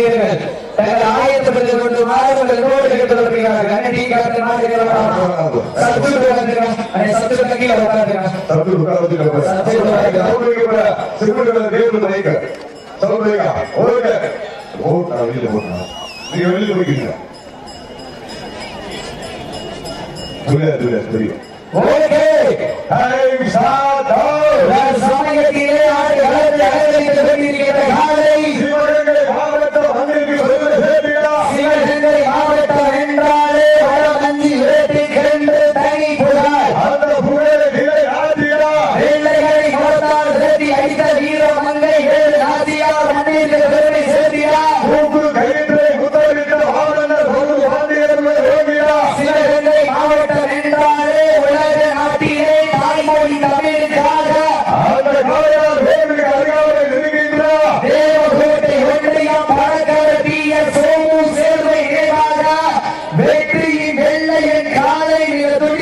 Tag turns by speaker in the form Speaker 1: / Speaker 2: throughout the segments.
Speaker 1: வீரர்கள் தங்கள் ஆயத்தப்படுத்திக் கொண்டு மாணவர்கள் கோவிலுக்கு தொடர்புகிறார்கள் அண்ணன் காலத்தில் மாதிரி சத்து சத்து கீழே உட்கார்ந்துருக்கான்
Speaker 2: சத்து உட்கார்ந்து கூட சிறுவர்கள் தேவன் மயக்க சொல்றீங்க ஓடுங்க ஓட்டா வெளியில ஓட்டா நீங்க வெளியில போய்க்கிறீங்க துரியா துரியா துரியா
Speaker 1: ஓகே
Speaker 2: ஹை சாதா
Speaker 1: சுவாமிகளுக்கு ஆடு அழகு அழகு என்று சொல்லியிருக்கிற காலை வெள்ளையின் காலை
Speaker 2: நீளத்துடன்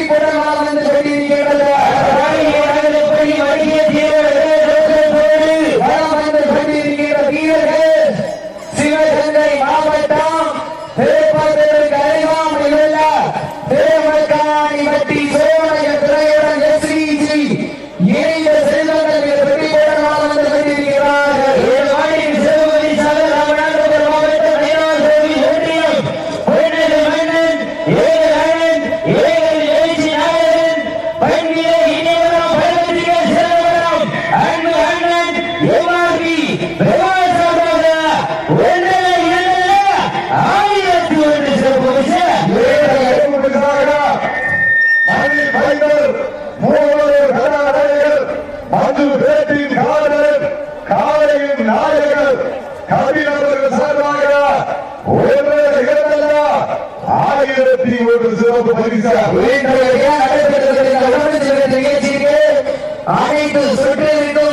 Speaker 2: நடைபெற்றிருக்கிற நிகழ்ச்சிக்கு
Speaker 1: அனைத்து சுற்றிலிருந்து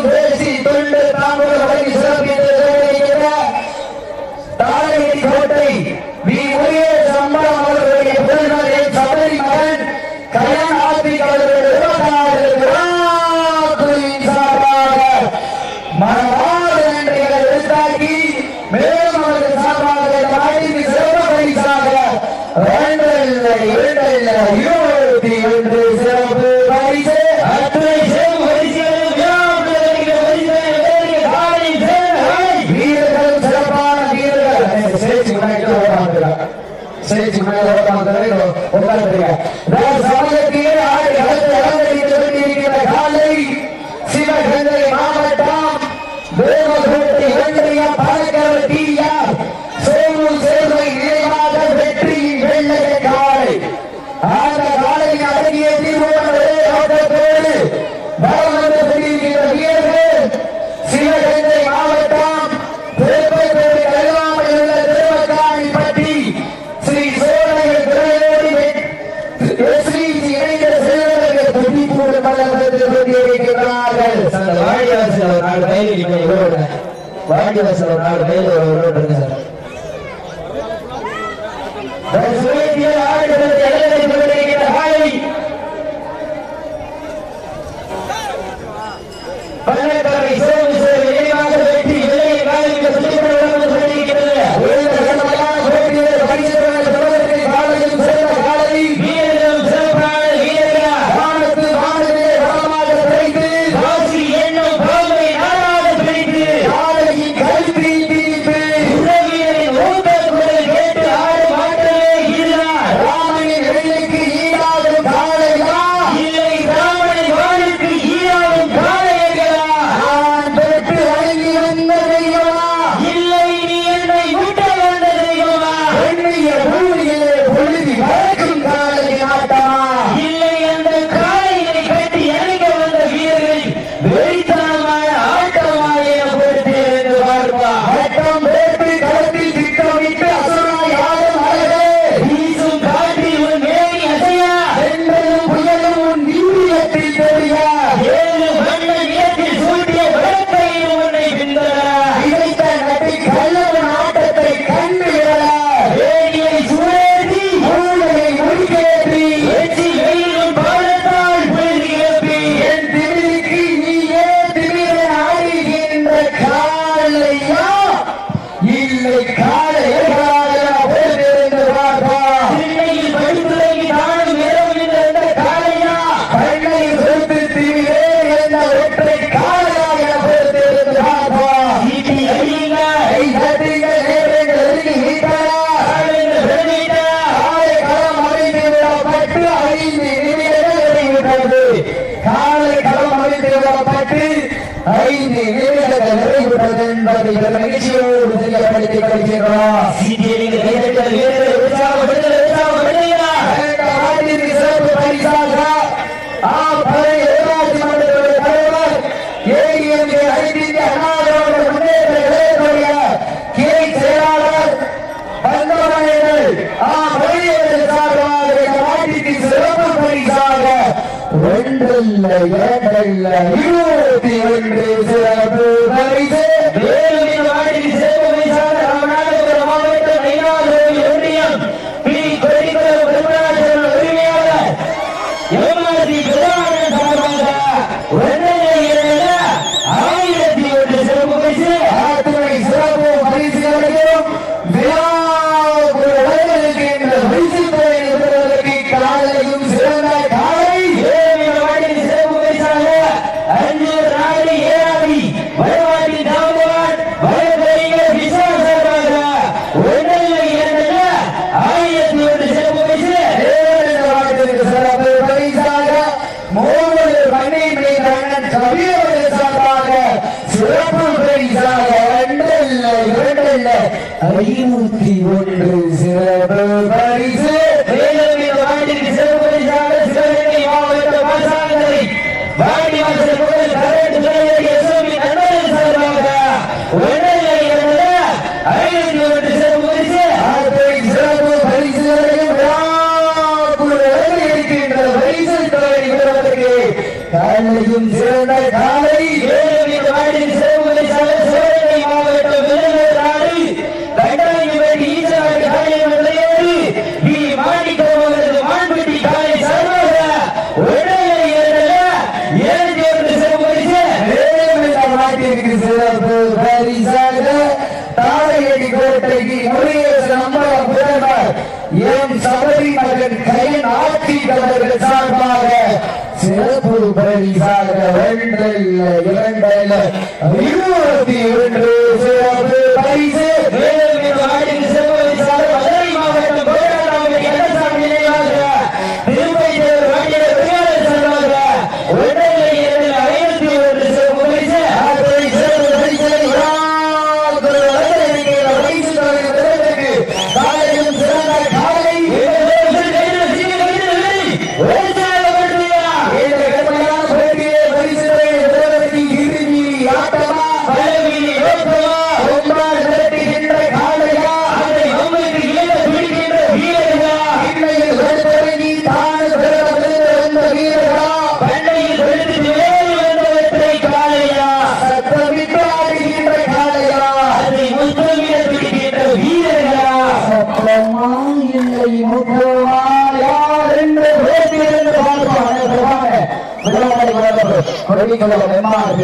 Speaker 1: இவரோட
Speaker 3: வாங்கி வசல நாலு மைல் ஒரு சார்.
Speaker 1: நினைவிடங்கள் நிறைவு என்பதை நிகழ்ச்சியோடு தெரியப்படுத்திக் கொள்கிறோம் ஒன்றில்லை இரண்டில்லை சிறப்பு
Speaker 3: பரிசாக
Speaker 1: தாரையடி கோட்டைக்கு முருகேச நம்பர புதல்வர் எம் சபரி மகன் கையன் ஆட்சி தலைவர்கள் சார்பாக சிறப்பு பரிசாக இருபத்தி
Speaker 3: இரண்டு. வெளிக்கொள்ள பெருமாள்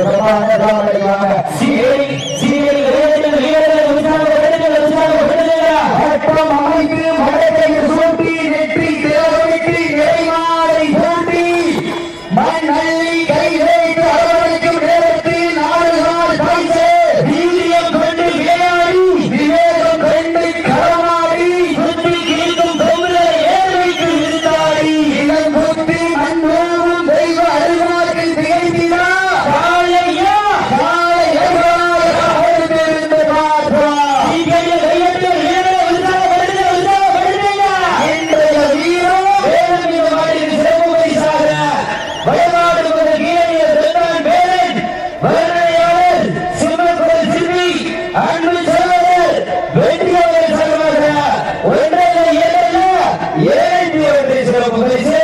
Speaker 3: சிறப்பு பரிசு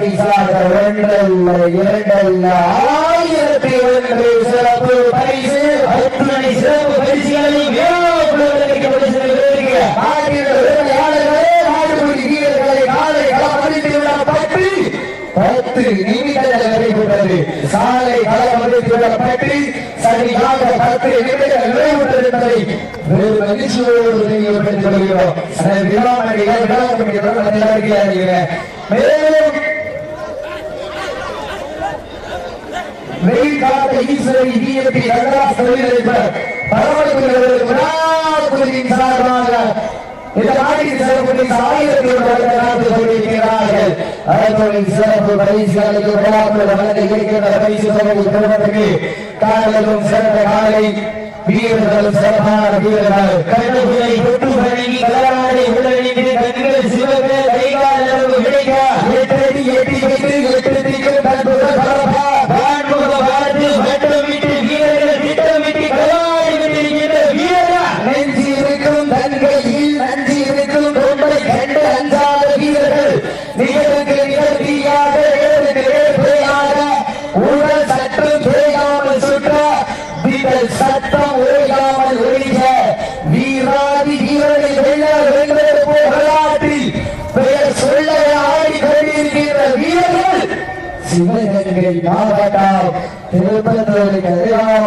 Speaker 1: பரிசாக ஒன்றல்ல இரண்டல்ல ஆயிரத்தி ஒன்று சிறப்பு பரிசு
Speaker 3: அத்துணை சிறப்பு பரிசுகளை
Speaker 1: பத்து நிமிடங்கள் நிறைவுற்றது சாலை களமடைந்துள்ளப்பட்டு சரியாக பத்து நிமிடங்கள் மேலும் சிறை டிஎம்பி ரங்கராஜ் தலைமையில் நடைபெற பரமளிப்பு விழா குழுவின் சார்பாக இந்த நாட்டின் சிறப்பு ஆயிரத்தி வருகிறார்கள் அதன் சிறப்பு பரிசு அளிக்கும் விழாக்கள் வழங்க இருக்கின்ற பரிசு தொகை குடும்பத்துக்கு காலையிலும் சிறந்த காலை வீரர்களும் சிறப்பான வீரர்கள்.
Speaker 3: கருணை தொற்று பழனி கலராடை உடனடி கண்கள் சிவகை கைகால் அளவு கிடைக்க
Speaker 1: எட்டு எட்டி வைத்து எட்டு தீக்கு
Speaker 3: தற்போது நடத்துவதற்கு எதிரான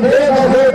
Speaker 1: bandeira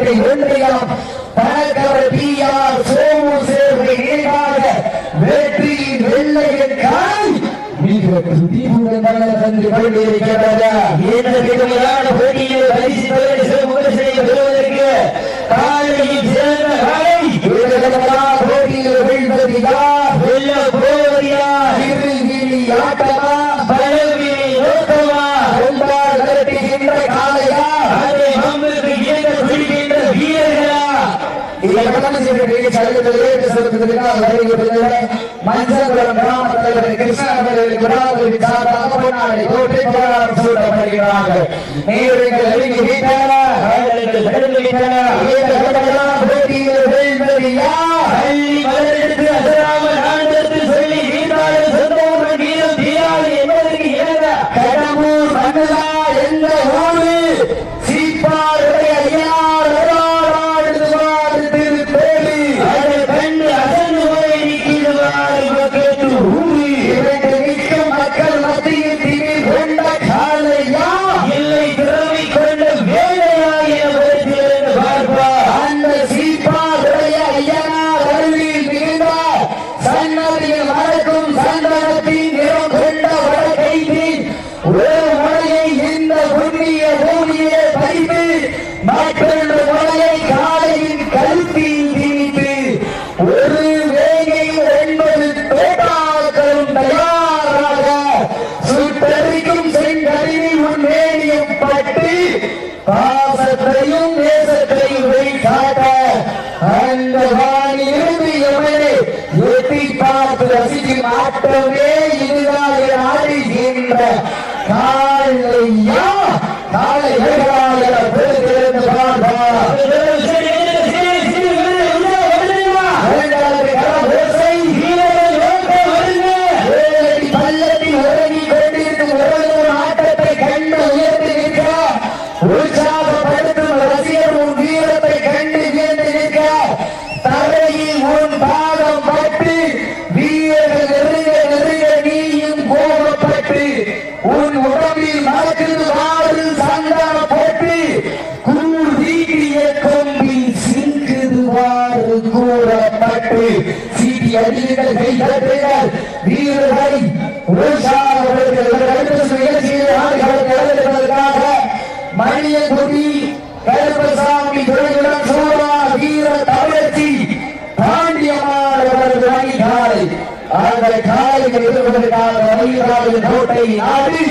Speaker 1: இதற்கெல்லாம் செய்த பெரிய சலுகைகளே என்று சொல்லுகின்றனர் மஞ்சள் குளம் கிராம தலைவர் கிருஷ்ணாபுரி குணாபுரி சார்பாக பொன்னாடி கோட்டை போராட்டம் சூட்டப்படுகிறார்கள் நீரிகள் அருகி வீட்டன
Speaker 3: சொல்லி வீட்டாளர்
Speaker 1: சொந்த ஒரு மலை நாடி.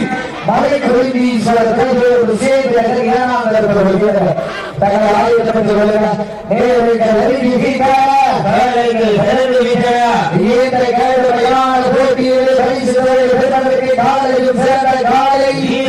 Speaker 1: மலை குருந்தி கைதேவர் சேர்ந்த இரண்டாம் தரப்பு வருகிறார்
Speaker 3: தங்கள் ஆயுதப்பட்டு வருகிறார்
Speaker 1: நேரங்கள் வருந்தி போட்டியில் பரிசு காலை.